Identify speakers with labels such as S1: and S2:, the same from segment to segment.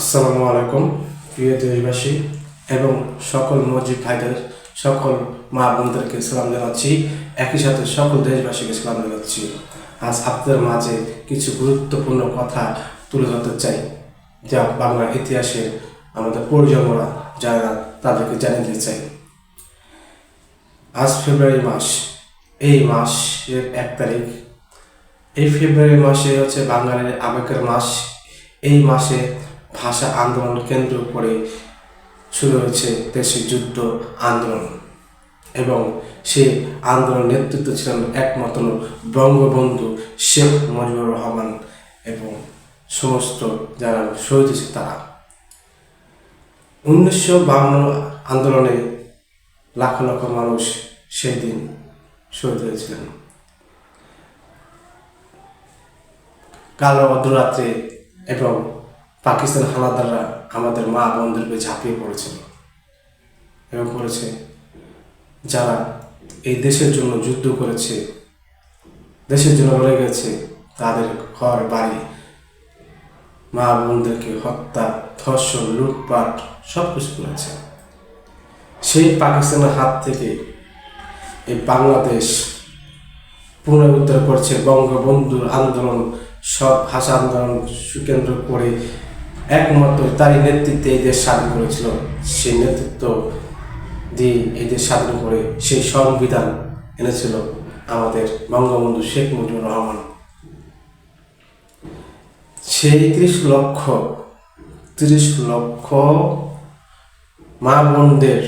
S1: আসসালামু আলাইকুম, প্রিয় দেশবাসী এবং সকল মসজিদ ভাইদের, সকল মা বোনদেরকে সালাম জানাচ্ছি, একই সাথে সকল দেশবাসীকে সালাম জানাচ্ছি। আজ আপনাদের মাঝে কিছু গুরুত্বপূর্ণ কথা তুলে ধরতে চাই, যা বাংলার ইতিহাসের আমাদের পরিজনরা যারা তাদেরকে জানিয়ে দিতে চাই। আজ ফেব্রুয়ারি মাস, এই মাসের এক তারিখ। এই ফেব্রুয়ারি মাসে হচ্ছে বাঙালির আবেগের মাস। এই মাসে ভাষা আন্দোলন কেন্দ্র করে শুরু হয়েছে দেশের যুদ্ধ আন্দোলন। এবং সে আন্দোলন নেতৃত্ব ছিলেন একমাত্র বঙ্গবন্ধু শেখ মুজিবুর রহমান এবং সমস্ত যারা শহীদ হয়েছে তারা। উনিশশো বাহান্ন আন্দোলনে লাখ লক্ষ মানুষ সেই দিন শহীদ হয়েছিলেন। কালো অর্ধরাত্রে এবং পাকিস্তান হানাদাররা আমাদের মা বোনদেরকে ঝাঁপিয়ে পড়েছিল এবং করেছে যারা এই দেশের জন্য যুদ্ধ করেছে, দেশের জন্য লড়ে গেছে, তাদের ঘর, বাড়ি, মা বোনদেরকে হত্যা, ধর্ষণ, লুটপাট সব কিছু করেছে। সেই পাকিস্তানের হাত থেকে এই বাংলাদেশ পুনরুদ্ধার করছে বঙ্গবন্ধুর আন্দোলন, সব ভাষা আন্দোলন সুকেন্দ্র করে একমাত্র তারই নেতৃত্বে এই দেশ স্বাধীন করেছিল। সেই নেতৃত্ব দিয়ে এই দেশ স্বাধীন করে সেই সংবিধান এনেছিল আমাদের বঙ্গবন্ধু শেখ মুজিবুর রহমান। সেই ত্রিশ লক্ষ ত্রিশ লক্ষ মা বোনদের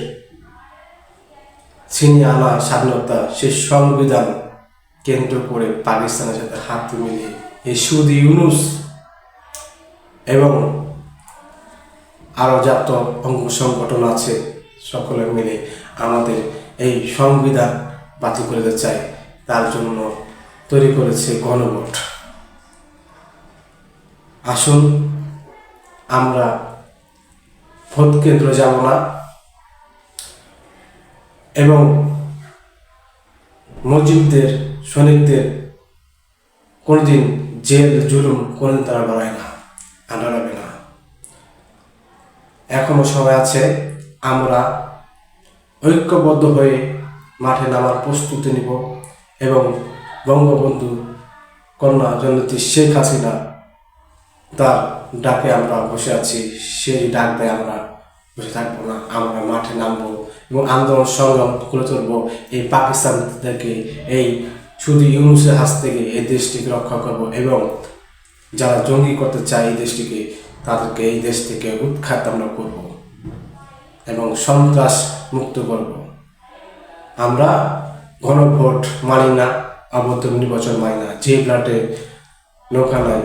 S1: ছিনিয়ে আনা স্বাধীনতা সেই সংবিধান কেন্দ্র করে পাকিস্তানের সাথে হাত মিলিয়ে এই সুদি ইউনুস এবং আরও যত অঙ্গ সংগঠন আছে, সকলে মিলে আমাদের এই সংবিধান বাতিল করে দিতে চায়, তার জন্য তৈরি করেছে গণভোট। আসুন, আমরা ভোট কেন্দ্র যাব না এবং মসজিদদের সৈনিকদের কোনোদিন জেল জুলুম কোনোদিন তারা বাড়ায় না। আর দাঁড়াবে না এখনও সময় আছে। আমরা ঐক্যবদ্ধ হয়ে মাঠে নামার প্রস্তুতি নিব এবং বঙ্গবন্ধু কন্যা জননেত্রী শেখ হাসিনা তার ডাকে আমরা বসে আছি। সেই ডাক আমরা বসে থাকব না, আমরা মাঠে নামবো এবং আন্দোলন সংগ্রাম করে তুলবো এই পাকিস্তান থেকে এই শুধু ইউনুসের হাত থেকে এই দেশটিকে রক্ষা করব এবং যারা জঙ্গি করতে চায় এই দেশটিকে তাদেরকে এই দেশ থেকে উৎখাত আমরা করব এবং সন্ত্রাস মুক্ত করব। আমরা গণভোট মানি না অবৈধ নির্বাচন মানি না। যে ব্লাডে নৌকা নাই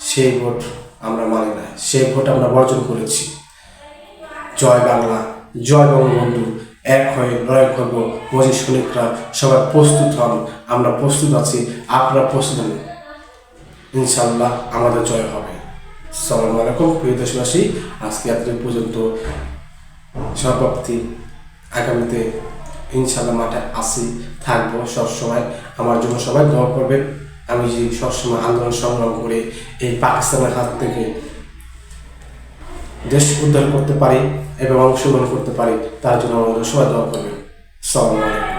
S1: সেই ভোট আমরা মানি না। সেই ভোট আমরা বর্জন করেছি। জয় বাংলা, জয় বঙ্গবন্ধু, এক হয়ে লড়াই করব। মজি সৈনিকরা সবাই প্রস্তুত হন, আমরা প্রস্তুত আছি, আপনারা প্রস্তুত হন। ইনশাল্লাহ আমাদের জয় হবে। আলাইকুম, প্রিয় দেশবাসী। আজকে পর্যন্ত সমাপ্তি আগামীতে ইনশাল্লাহ মাঠে আসি, থাকব সবসময়। আমার জন্য সবাই দোয়া করবেন। আমি যে সবসময় আন্দোলন সংগ্রাম করে এই পাকিস্তানের হাত থেকে দেশ উদ্ধার করতে পারি এবং অংশগ্রহণ করতে পারি, তার জন্য আমাদের সবাই দোয়া করবেন। সালাম আলাইকুম।